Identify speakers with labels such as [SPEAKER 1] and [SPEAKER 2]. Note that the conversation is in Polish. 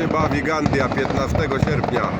[SPEAKER 1] się bawi Gandia 15 sierpnia.